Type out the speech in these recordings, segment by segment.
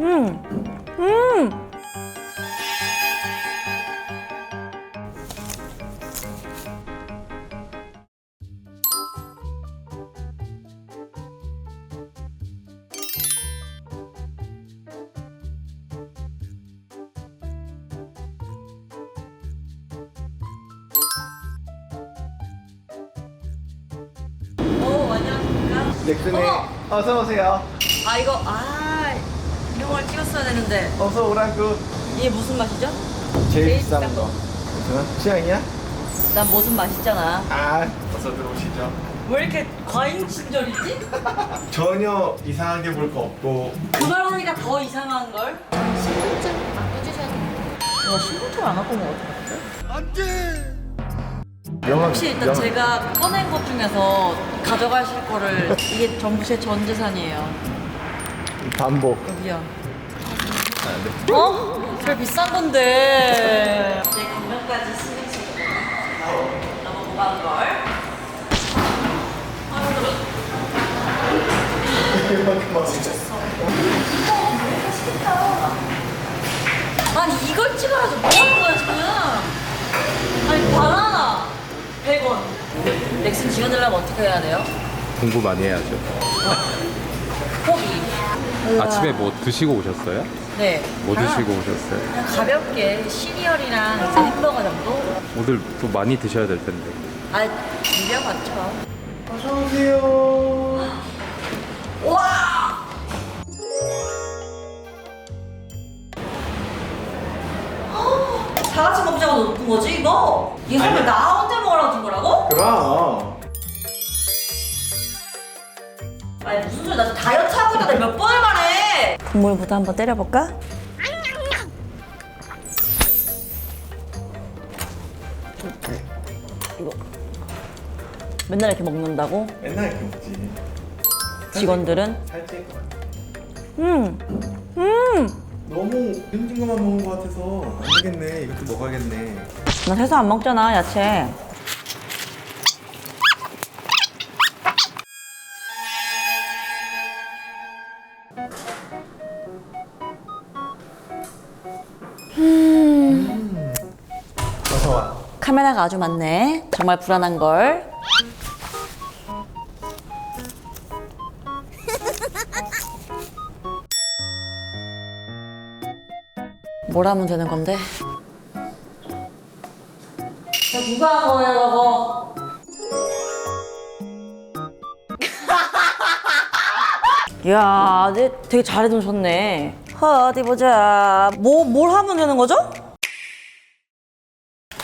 음. 음. 오, 안녕하십니까? 넥슨의 어머! 어서 오세요. 아, 이거, 아, 걸 찍었어야 되는데. 어서 오라고. 이게 무슨 맛이죠? 제일 비싼 거. 괜찮아? 취향이야? 난 무슨 맛있잖아. 아, 어서 들어오시죠. 왜 이렇게 과잉 친절이지? 전혀 이상하게 볼 거 없고 그말 하니까 더 이상한 걸. 신분증 바꿔주셔야 돼요. 야 신분증 안 갖고 온거 같아. 명함. 혹시 일단 명함. 제가 꺼낸 것 중에서 가져가실 거를 이게 전부 제 전 재산이에요. 반복. 여기요. 아, 네. 어? 제일 비싼 건데. 제 건강까지 신경 쓰고 너무 고마운 걸. 아니 이걸 찍어야지 뭐 하는 거야 지금? 아니 바나나 100원. 넥슨 지원하려면 어떻게 해야 돼요? 공부 많이 해야죠. 포기. 아침에 뭐 드시고 오셨어요? 네. 뭐 아, 드시고 오셨어요? 그냥 가볍게 시리얼이랑 이제 햄버거 정도? 오늘 또 많이 드셔야 될 텐데. 아, 밀려 맞죠. 어서 오세요. 와! 다 같이 먹자고 놓은 거지 이거? 이게 설마 나 혼자 먹으라고 준 거라고? 그럼. 아니 무슨 소리야 나 다이어트 하고 있다 내가 몇 번을 국물부터 한번 때려볼까? 이거 맨날 이렇게 먹는다고? 맨날 이렇게 먹지. 직원들은? 살찔 음! 음! 너무 힘든 것만 먹은 것 같아서 안 되겠네. 이것도 먹어야겠네. 나 해서 안 먹잖아 야채 카메라가 아주 많네 정말 불안한 걸 뭘 하면 되는 건데? 야, 누가 한 거야 저거? 이야, 네 되게 잘해주셨네. 어디 보자. 뭐, 뭘 하면 되는 거죠?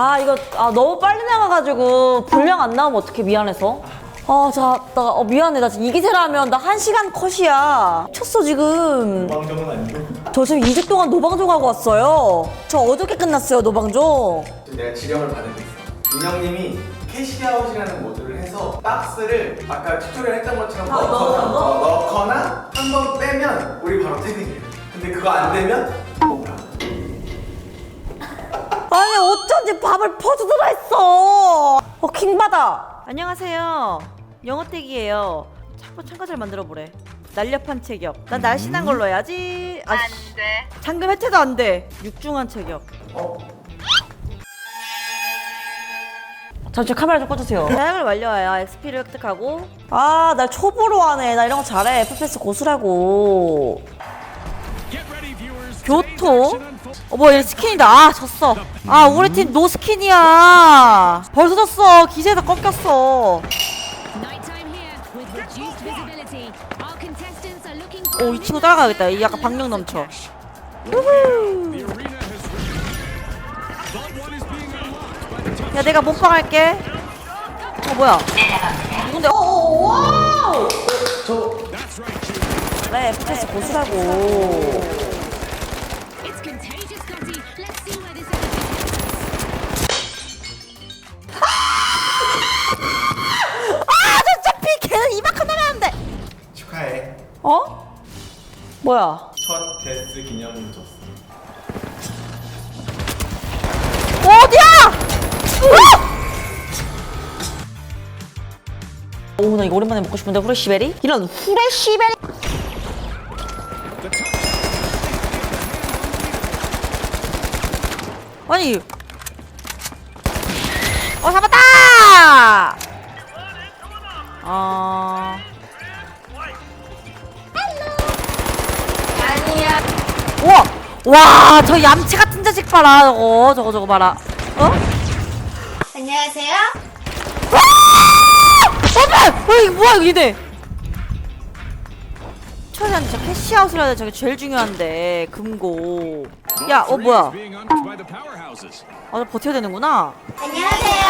아, 이거, 아, 너무 빨리 나가가지고, 분량 안 나오면 어떻게 미안해서. 아, 자, 나, 어, 미안해. 나 지금 이 기세라면 나 한 시간 컷이야. 미쳤어, 지금. 왕정은 아니고. 저 지금 2주 동안 노방종 하고 왔어요. 저 어저께 끝났어요, 노방종. 지금 내가 지령을 받은 게 있어. 민영님이 캐시아웃이라는 모드를 해서 박스를 아까 튜토리얼 했던 것처럼 아, 넣거나, 넣거나 한 번 빼면 우리 바로 퇴근이에요. 근데 그거 안 되면. 아니 어쩐지 밥을 퍼주더라 했어. 어 킹받아. 안녕하세요. 영어택이에요. 자꾸 참가자를 만들어 보래. 날렵한 체격. 난 날씬한 걸로 해야지. 안 돼. 잠금 해체도 안 돼. 육중한 체격. 어? 잠시 카메라 좀 꺼주세요. 사양을 완료하여 XP를 획득하고. 아, 날 초보로 하네. 나 이런 거 잘해. FPS 고수라고. 교토? 어, 뭐야, 얘 스킨이다. 아, 졌어. 아, 우리 팀 노 스킨이야. 벌써 졌어. 기세에서 꺾였어. 오, 이 친구 따라가야겠다. 이 약간 박력 넘쳐. 야, 내가 몸빵할게. 어, 뭐야? 누군데? 어, 오, 와우! 저 그래, FPS 고수라고. 뭐야? 첫 데스 기념으로 줬어. 어디야? 어? 오, 나 이거 오랜만에 먹고 싶은데 후레시베리? 이런 후레시베리? 아니, 어 잡았다! 와 와저 얌체 같은 자식 봐라 저거 저거 저거 봐라 어? 안녕하세요. 어머! 어, 이거 뭐야, 이거 이네 최대한 진짜 캐시아웃을 해야 돼. 저게 제일 중요한데. 금고. 야, 어, 뭐야. 아, 나 버텨야 되는구나. 안녕하세요.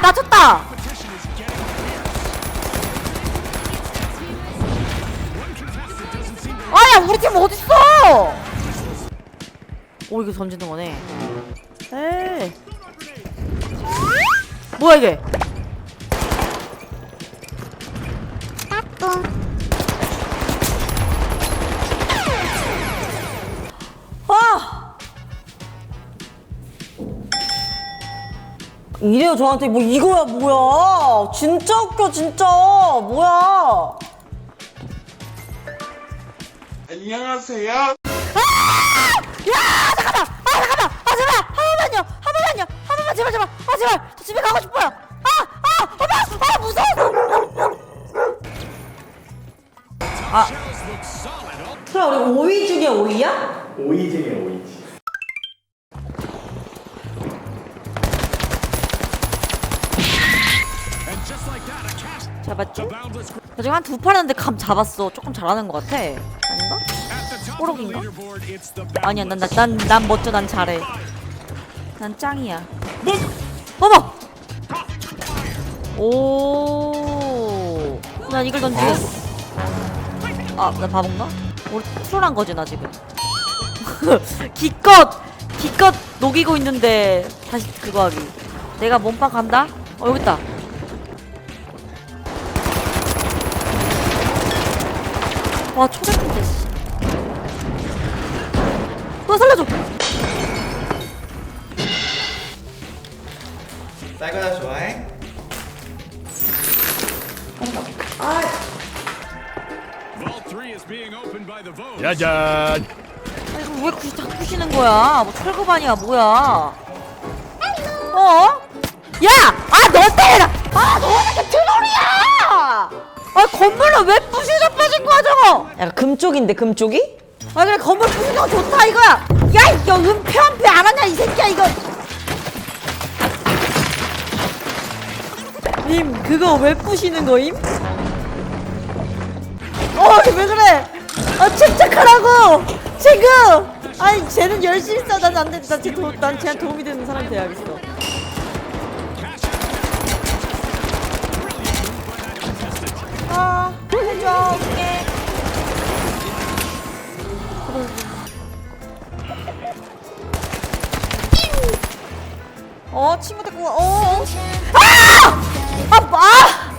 와, 맞췄다! 아, 야, 우리 팀 어딨어? 오, 이거 던지는 거네. 에이. 뭐야, 이게? 이래요 저한테. 뭐 이거야 뭐야? 진짜 웃겨 진짜. 뭐야? 안녕하세요. 야 잠깐만. 아 잠깐만. 아 제발. 한 번만요. 한 번만요. 한 번만 제발 제발. 아 제발. 저 집에 가고 싶어요. 아아 엄마 아 무서워. 아. 그럼 우리 5위 중에 5위야? 오이 중에 오이지. Gr- 나 지금 한두판 했는데 감 잡았어. 조금 잘하는 것 같아. 아닌가? the 아니야 boundless. 난난 난 멋져 난 잘해. 난 짱이야. 어머 오 난 이걸 던지겠어 아 나 바본가? 우리 트롤한 거지 나 지금. 기껏 기껏 녹이고 있는데 다시 그거 하기. 내가 몸빵 간다? 어 여기 있다 와 초대인데 씨. 너 살려줘 쌀과자 좋아해? Vault 3 is being opened by the vote. 짜잔. 아니 그럼 왜 굳이 다 부시는 거야? 뭐 철거반이야 뭐야? 어? 야! 아 너 때려! 아 너는 게 트롤이야! 아 건물을 왜 부시져 빠진 거야 저거? 야 금쪽인데 금쪽이? 아 그래 건물 부시는 거 좋다 이거야! 야 이거 은폐 은폐 안 하냐 이 새끼야 이거! 님 그거 왜 부시는 거임? 어왜 그래? 아 침착하라고 지금 아니 쟤는 열심히 써. 난 안돼. 난쟤 도, 난 쟤한테 도움이 되는 사람이 돼야겠어. 어 친구 데리고 와. 어. 어. 아! 아! 아!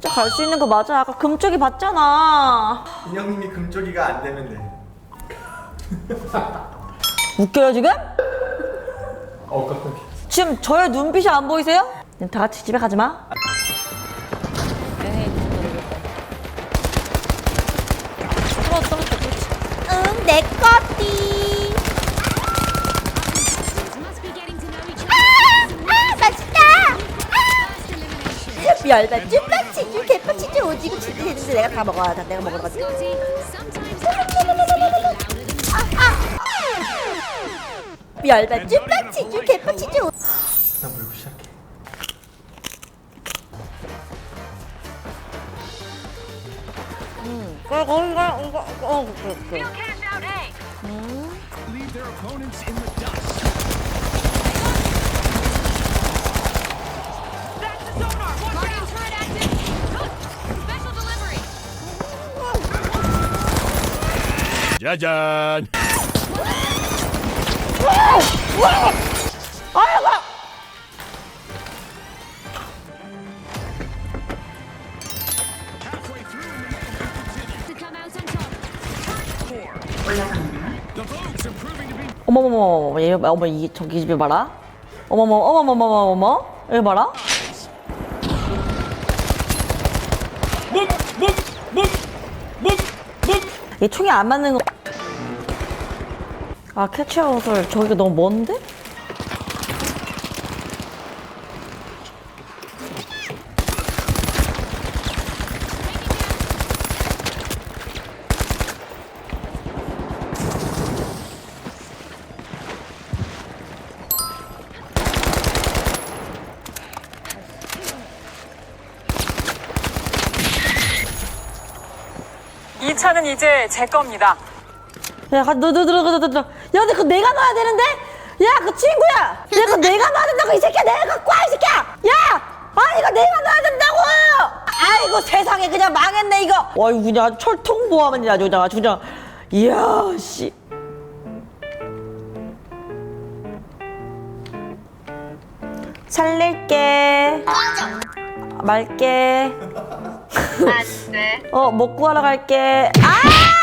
진짜 갈 수 있는 거 맞아. 아까 금쪽이 봤잖아. 인형님이 금쪽이가 안 되면 돼. 웃겨요 지금? 어 깜짝이야. 지금 저의 눈빛이 안 보이세요? 다 같이 집에 가지 마. 응, 내 거띠. 멸발주, 빵치즈, 개빵치즈, 오지고 치즈 했는데 내가 다 먹어야 다 내가 먹으러 가지. Scotty, sometimes actions speak louder than 멸발주, 빵치즈, 개빵치즈. 오- 나 물고 시작해. 이거 이거 이거 이거 어 그래 그래. To be 어머머머머 얘 어머 이 저기 집에 봐라. 어머머 어머머머머머 여기 봐라. 이 총이 안 맞는 거. 아 캐치아웃을 저기가 너무 먼데? 이 차는 이제 제 겁니다. 야, 가, 너, 너, 너, 너, 너, 너. 야, 근데 그거 내가 넣어야 되는데? 야, 그 친구야! 야, 그거 내가 넣어야 된다고, 이 새끼야! 내가 갖고 와, 이 새끼야! 야! 아, 이거 내가 넣어야 된다고! 아이고, 세상에, 그냥 망했네, 이거! 와, 이거 그냥 철통보하면 아주 그냥, 아주 그냥. 이야, 씨. 살릴게. 말게. 안 돼. 어, 먹고 하러 갈게. 아!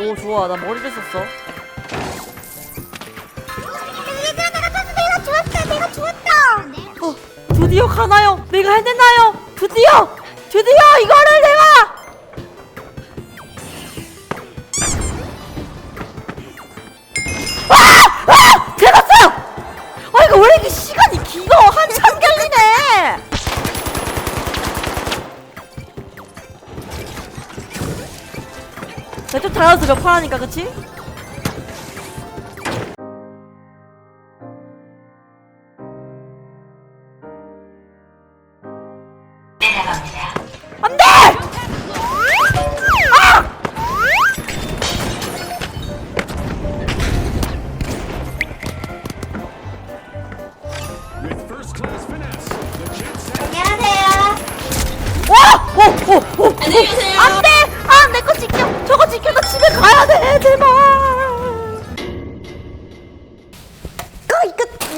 오, 좋아. 나 머리를 썼어. 어, 드디어 가나요? 내가 해내나요? 드디어! 드디어 이거를 내가! 판 하니까, 그치? 안 돼!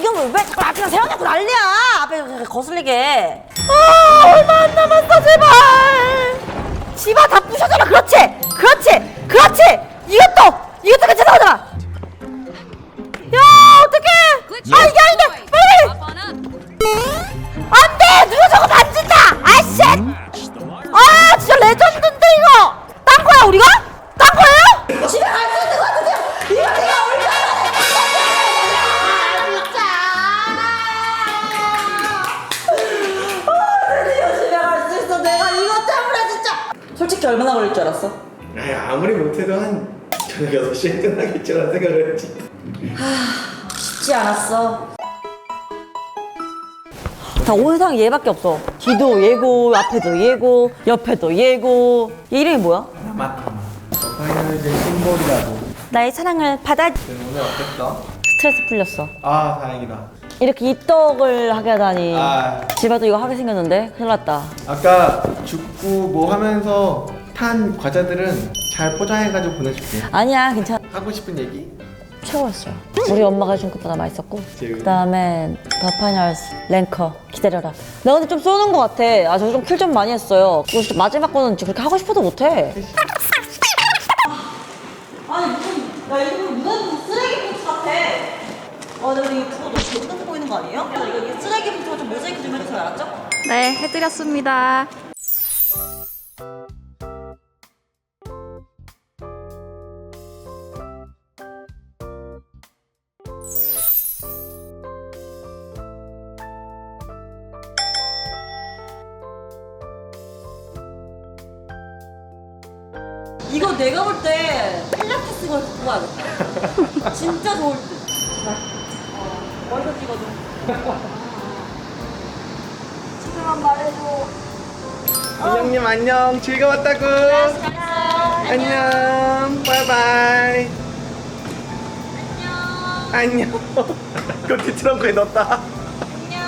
이거 왜 자꾸 앞에 세워놓고 난리야! 앞에 거슬리게. 아, 얼마 안 남았어, 제발! 집안 다 부셔져라! 그렇지! 그렇지! 그렇지! 이것도! 이것도 괜찮아! 야, 어떡해! 아, 이게 아닌데! 빨리! 안 얼마나 걸릴 줄 알았어? 아니, 아무리 못해도 한 저녁 6시에 끝나겠지라는 생각을 했지. 쉽지 않았어 다온 세상 얘밖에 없어 뒤도 얘고 앞에도 얘고 옆에도 얘고 얘 이름이 뭐야? 파이널즈 심볼이라도. 나의 사랑을 받아 오늘 어땠어? 스트레스 풀렸어 아, 다행이다. 이렇게 입덕을 하게 하다니 아. 집에도 이거 하게 생겼는데 큰일 났다 아까 죽고 뭐 하면서 탄 과자들은 잘 포장해가지고 보내줄게. 아니야 괜찮아 하고 싶은 얘기? 최고였어요 우리 엄마가 해준 것보다 맛있었고 제일. 그 다음에 더 파이널스 랭커 기다려라 나 근데 좀 쏘는 것 같아 아 저 좀 킬 좀 많이 했어요 진짜 마지막 거는 그렇게 하고 싶어도 못해 아니 무슨 나 이거 무슨 쓰레기 봉투 같아 아 근데 이거 그거 너무 너무 보이는 거 아니에요? 이거 이게 쓰레기 봉투가 좀 모자이크 좀 해주세요 알았죠? 네, 해드렸습니다. 이거 내가 볼 때 필라테스 걸 갖고 가야겠다. 진짜 좋을 듯. 어, 머리도 찍어줘. 지금만 말해줘. 은영님 안녕. 즐거웠다고. 안녕. 바이바이. 안녕. 안녕. 그거 뒤트렁크에 넣었다. 안녕.